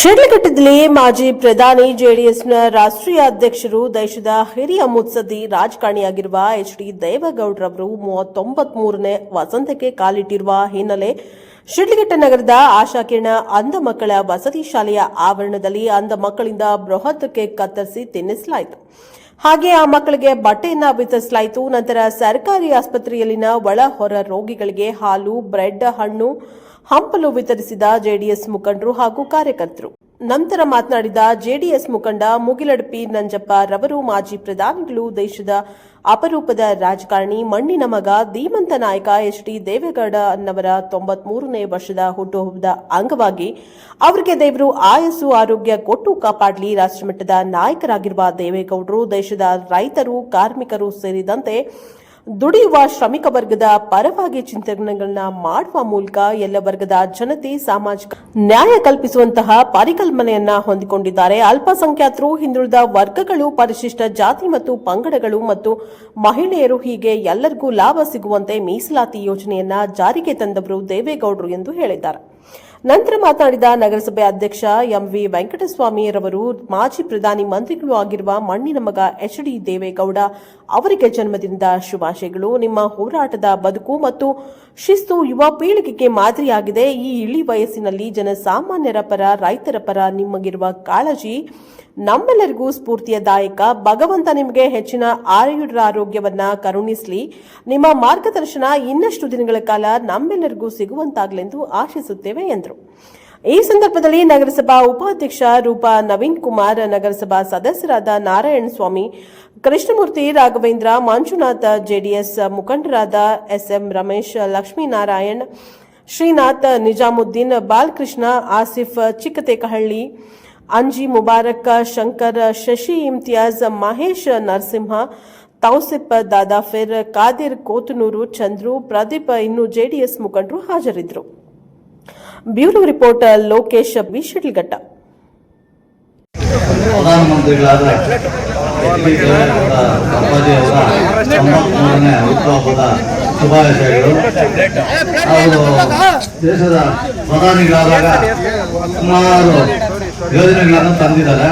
ಶಿಡ್ಲಘಟ್ಟದಲ್ಲಿ ಮಾಜಿ ಪ್ರಧಾನಿ ಜೆಡಿಎಸ್ನ ರಾಷ್ಟ್ರೀಯ ಅಧ್ಯಕ್ಷರು, ದೇಶದ ಹಿರಿಯ ಮುತ್ಸದ್ದಿ ರಾಜಕಾರಣಿಯಾಗಿರುವ ಎಚ್ ಡಿ ದೇವೇಗೌಡರವರು ಮೂವತ್ತೊಂಬತ್ಮೂರನೇ ವಸಂತಕ್ಕೆ ಕಾಲಿಟ್ಟಿರುವ ಹಿನ್ನೆಲೆ ಶಿಡ್ಲಘಟ್ಟ ನಗರದ ಆಶಾಕಿರಣ ಅಂಧ ಮಕ್ಕಳ ವಸತಿ ಶಾಲೆಯ ಆವರಣದಲ್ಲಿ ಅಂಧ ಮಕ್ಕಳಿಂದ ಬೃಹತ್ ಕೇಕ್ ಕತ್ತರಿಸಿ ತಿನ್ನಿಸಲಾಯಿತು. ಹಾಗೆ ಆ ಮಕ್ಕಳಿಗೆ ಬಟ್ಟೆಯನ್ನ ವಿತರಿಸಲಾಯಿತು. ನಂತರ ಸರ್ಕಾರಿ ಆಸ್ಪತ್ರೆಯಲ್ಲಿನ ಒಳ ಹೊರ ರೋಗಿಗಳಿಗೆ ಹಾಲು, ಬ್ರೆಡ್, ಹಣ್ಣು ಹಂಪಲು ವಿತರಿಸಿದ ಜೆಡಿಎಸ್ ಮುಖಂಡರು ಹಾಗೂ ಕಾರ್ಯಕರ್ತರು. ನಂತರ ಮಾತನಾಡಿದ ಜೆಡಿಎಸ್ ಮುಖಂಡ ಮುಗಿಲಡ್ಪಿ ನಂಜಪ್ಪ ರವರು, ಮಾಜಿ ಪ್ರಧಾನಿಗಳು, ದೇಶದ ಅಪರೂಪದ ರಾಜಕಾರಣಿ ಮಣ್ಣಿನ ಮಗ ಧೀಮಂತ ನಾಯಕ ಎಚ್ ಡಿ ದೇವೇಗೌಡ ಅನ್ನವರ ತೊಂಬತ್ಮೂರನೇ ವರ್ಷದ ಹುಟ್ಟುಹಬ್ಬದ ಅಂಗವಾಗಿ ಅವರಿಗೆ ದೇವರು ಆಯಸ್ಸು, ಆರೋಗ್ಯ ಕೊಟ್ಟು ಕಾಪಾಡಲಿ ರಾಷ್ಟ್ರಮಟ್ಟದ ನಾಯಕರಾಗಿರುವ ದೇವೇಗೌಡರು, ದೇಶದ ರೈತರು, ಕಾರ್ಮಿಕರು ಸೇರಿದಂತೆ ದುಡಿಯುವ ಶ್ರಮಿಕ ವರ್ಗದ ಪರವಾಗಿ ಚಿಂತನೆಗಳನ್ನ ಮಾಡುವ ಮೂಲಕ ಎಲ್ಲ ವರ್ಗದ ಜನತೆ ಸಾಮಾಜಿಕ ನ್ಯಾಯ ಕಲ್ಪಿಸುವಂತಹ ಪರಿಕಲ್ಪನೆಯನ್ನ ಹೊಂದಿಕೊಂಡಿದ್ದಾರೆ. ಅಲ್ಪಸಂಖ್ಯಾತರು, ಹಿಂದುಳಿದ ವರ್ಗಗಳು, ಪರಿಶಿಷ್ಟ ಜಾತಿ ಮತ್ತು ಪಂಗಡಗಳು ಮತ್ತು ಮಹಿಳೆಯರು ಹೀಗೆ ಎಲ್ಲರಿಗೂ ಲಾಭ ಸಿಗುವಂತೆ ಮೀಸಲಾತಿ ಯೋಜನೆಯನ್ನ ಜಾರಿಗೆ ತಂದವರು ದೇವೇಗೌಡರು ಎಂದು ಹೇಳಿದ್ದಾರೆ. ನಂತರ ಮಾತನಾಡಿದ ನಗರಸಭೆ ಅಧ್ಯಕ್ಷ ಎಂ ವಿ ವೆಂಕಟಸ್ವಾಮಿ ರವರು ಮಾಜಿ ಪ್ರಧಾನಿ ಮಂತ್ರಿಗಳು ಆಗಿರುವ ಮಣ್ಣಿನ ಮಗ ಎಚ್ ಡಿ ದೇವೇಗೌಡ ಅವರಿಗೆ ಜನ್ಮದಿನದ ಶುಭಾಶಯಗಳು. ನಿಮ್ಮ ಹೋರಾಟದ ಬದುಕು ಮತ್ತು ಶಿಸ್ತು ಯುವ ಪೀಳಿಗೆಗೆ ಮಾದರಿಯಾಗಿದೆ. ಈ ಇಳಿ ವಯಸ್ಸಿನಲ್ಲಿ ಜನಸಾಮಾನ್ಯರ ಪರ, ರೈತರ ಪರ ನಿಮಗಿರುವ ಕಾಳಜಿ ನಮ್ಮೆಲ್ಲರಿಗೂ ಸ್ಫೂರ್ತಿಯದಾಯಕ ಭಗವಂತ ನಿಮಗೆ ಹೆಚ್ಚಿನ ಆಯುರ ಆರೋಗ್ಯವನ್ನ ಕರುಣಿಸಲಿ. ನಿಮ್ಮ ಮಾರ್ಗದರ್ಶನ ಇನ್ನಷ್ಟು ದಿನಗಳ ಕಾಲ ನಮ್ಮೆಲ್ಲರಿಗೂ ಸಿಗುವಂತಾಗಲೆಂದು ಆಶಿಸುತ್ತೇವೆ ಎಂದರು. ಈ ಸಂದರ್ಭದಲ್ಲಿ ನಗರಸಭಾ ಉಪಾಧ್ಯಕ್ಷ ರೂಪಾ ನವೀನ್ ಕುಮಾರ್, ನಗರಸಭಾ ಸದಸ್ಯರಾದ ನಾರಾಯಣ ಸ್ವಾಮಿ, ಕೃಷ್ಣಮೂರ್ತಿ ರಾಘವೇಂದ್ರ, ಮಂಜುನಾಥ ಜೆಡಿಎಸ್ ಮುಖಂಡರಾದ ಎಸ್ಎಂ ರಮೇಶ್, ಲಕ್ಷ್ಮೀನಾರಾಯಣ್, ಶ್ರೀನಾಥ್ ನಿಜಾಮುದ್ದೀನ್, ಬಾಲಕೃಷ್ಣ, ಆಸಿಫ್ ಚಿಕ್ಕತೇಕಹಳ್ಳಿ ಅಂಜಿ ಮುಬಾರಕ, ಶಂಕರ್, ಶಶಿ ಇಮ್ತಿಯಾಜ್, ಮಹೇಶ್ ನರಸಿಂಹ ತೌಸಿಪ್ಪ ದಾದಾಫಿರ್ ಕಾದಿರ್, ಕೋತನೂರು, ಚಂದ್ರು, ಪ್ರದೀಪ್, ಇನ್ನು ಜೆಡಿಎಸ್ ಮುಖಂಡರು ಹಾಜರಿದ್ದರು. Bureau report, Lokesh B. Shidlaghatta ಪ್ರಧಾನಮಂತ್ರಿಗಳಾದ ಎಚ್ ಶುಭಾಶಯಗಳು. ಅವರು ದೇಶದ ಪ್ರಧಾನಿಗಳಾದಾಗ ಸುಮಾರು ಯೋಜನೆಗಳನ್ನು ತಂದಿದ್ದಾರೆ.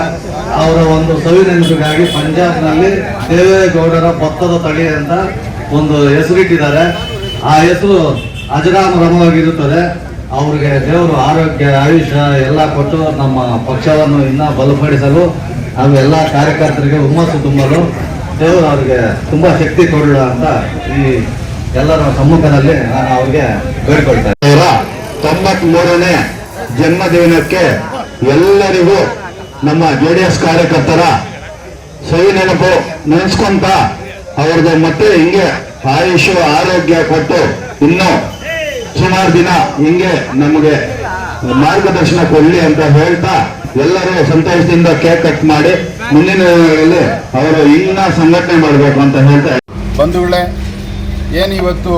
ಅವರ ಒಂದು ಸವಿನೆನಪಿಗಾಗಿ ಪಂಜಾಬ್ನಲ್ಲಿ ದೇವೇಗೌಡರ ಭತ್ತದ ತಳಿ ಅಂತ ಒಂದು ಹೆಸರಿಟ್ಟಿದ್ದಾರೆ. ಆ ಹೆಸರು ಅಜರಾಮರಮವಾಗಿರುತ್ತದೆ ಅವರಿಗೆ ದೇವರು ಆರೋಗ್ಯ, ಆಯುಷ್ಯ ಎಲ್ಲ ಕೊಟ್ಟು ನಮ್ಮ ಪಕ್ಷವನ್ನು ಇನ್ನೂ ಬಲಪಡಿಸಲು ಹಾಗೂ ಎಲ್ಲ ಕಾರ್ಯಕರ್ತರಿಗೆ ಹುಮ್ಮಸ್ಸು ತುಂಬಲು ದೇವರು ಅವರಿಗೆ ತುಂಬ ಶಕ್ತಿ ಕೊಡೋಣ ಅಂತ ಈ ಎಲ್ಲರ ಸಮ್ಮುಖದಲ್ಲಿ ನಾನು ಅವ್ರಿಗೆ ಬೇಡ್ಕೊಳ್ತೇನೆ ತೊಂಬತ್ ಮೂರನೇ ಜನ್ಮದಿನಕ್ಕೆ ಎಲ್ಲರಿಗೂ ನಮ್ಮ ಜೆ ಡಿ ಎಸ್ ಕಾರ್ಯಕರ್ತರ ಸವಿ ನೆನಪು ನೆನೆಸ್ಕೊಂತ ಅವ್ರದ್ದು ಮತ್ತೆ ಹಿಂಗೆ ಆಯುಷು ಆರೋಗ್ಯ ಕೊಟ್ಟು ಇನ್ನೂ ಸುಮಾರು ದಿನ ಹಿಂಗೆ ನಮಗೆ ಮಾರ್ಗದರ್ಶನ ಕೊಡಲಿ ಅಂತ ಹೇಳ್ತಾ ಎಲ್ಲರೂ ಸಂತೋಷದಿಂದ ಕೇಕ್ ಕಟ್ ಮಾಡಿ ಮುಂದಿನ ದಿನಗಳಲ್ಲಿ ಅವರು ಇನ್ನ ಸಂಘಟನೆ ಮಾಡಬೇಕು ಅಂತ ಹೇಳ್ತಾ ಬಂಧುಗಳೇ ಏನು ಇವತ್ತು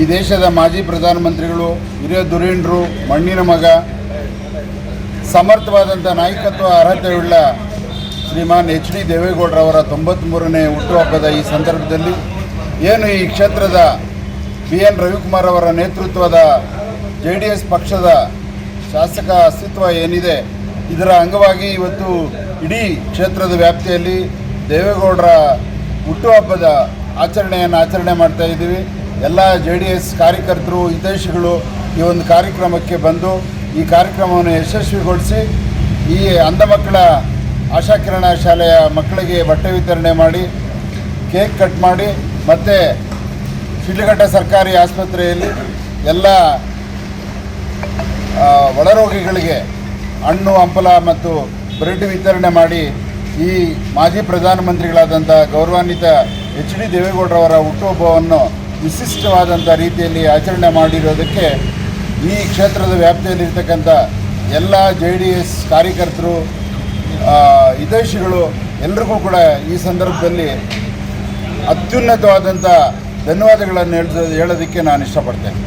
ಈ ದೇಶದ ಮಾಜಿ ಪ್ರಧಾನಮಂತ್ರಿಗಳು, ಹಿರಿಯ ಧುರೀಣರು ಮಣ್ಣಿನ ಮಗ ಸಮರ್ಥವಾದಂಥ ನಾಯಕತ್ವ ಅರ್ಹತೆಯುಳ್ಳ ಶ್ರೀಮಾನ್ ಎಚ್ ಡಿ ದೇವೇಗೌಡರವರ ತೊಂಬತ್ತ್ಮೂರನೇ ಹುಟ್ಟುಹಬ್ಬದ ಈ ಸಂದರ್ಭದಲ್ಲಿ ಏನು ಈ ಕ್ಷೇತ್ರದ ಬಿ ಎನ್ ರವಿಕುಮಾರ್ ಅವರ ನೇತೃತ್ವದ ಜೆ ಡಿ ಎಸ್ ಪಕ್ಷದ ಶಾಸಕ ಅಸ್ತಿತ್ವ ಏನಿದೆ, ಇದರ ಅಂಗವಾಗಿ ಇವತ್ತು ಇಡೀ ಕ್ಷೇತ್ರದ ವ್ಯಾಪ್ತಿಯಲ್ಲಿ ದೇವೇಗೌಡರ ಹುಟ್ಟುಹಬ್ಬದ ಆಚರಣೆಯನ್ನು ಆಚರಣೆ ಮಾಡ್ತಾ ಇದ್ದೀವಿ. ಎಲ್ಲ ಜೆ ಡಿ ಎಸ್ ಕಾರ್ಯಕರ್ತರು, ಹಿತೈಷಿಗಳು ಈ ಒಂದು ಕಾರ್ಯಕ್ರಮಕ್ಕೆ ಬಂದು ಈ ಕಾರ್ಯಕ್ರಮವನ್ನು ಯಶಸ್ವಿಗೊಳಿಸಿ ಈ ಅಂಧ ಮಕ್ಕಳ ಆಶಾಕಿರಣ ಶಾಲೆಯ ಮಕ್ಕಳಿಗೆ ಬಟ್ಟೆ ವಿತರಣೆ ಮಾಡಿ, ಕೇಕ್ ಕಟ್ ಮಾಡಿ, ಮತ್ತು ಶಿಡ್ಲಘಟ್ಟ ಸರ್ಕಾರಿ ಆಸ್ಪತ್ರೆಯಲ್ಲಿ ಎಲ್ಲ ಒಳರೋಗಿಗಳಿಗೆ ಹಣ್ಣು, ಹಂಪಲ ಮತ್ತು ಬ್ರೆಡ್ ವಿತರಣೆ ಮಾಡಿ ಈ ಮಾಜಿ ಪ್ರಧಾನಮಂತ್ರಿಗಳಾದಂಥ ಗೌರವಾನ್ವಿತ ಎಚ್ ಡಿ ದೇವೇಗೌಡರವರ ಹುಟ್ಟುಹಬ್ಬವನ್ನು ವಿಶಿಷ್ಟವಾದಂಥ ರೀತಿಯಲ್ಲಿ ಆಚರಣೆ ಮಾಡಿರೋದಕ್ಕೆ ಈ ಕ್ಷೇತ್ರದ ವ್ಯಾಪ್ತಿಯಲ್ಲಿರ್ತಕ್ಕಂಥ ಎಲ್ಲ ಜೆ ಡಿ ಎಸ್ ಕಾರ್ಯಕರ್ತರು ಹಿತೈಷಿಗಳು ಎಲ್ರಿಗೂ ಕೂಡ ಈ ಸಂದರ್ಭದಲ್ಲಿ ಅತ್ಯುನ್ನತವಾದಂಥ ಧನ್ಯವಾದಗಳನ್ನು ಹೇಳ ಹೇಳೋದಕ್ಕೆ ನಾನು ಇಷ್ಟಪಡ್ತೇನೆ.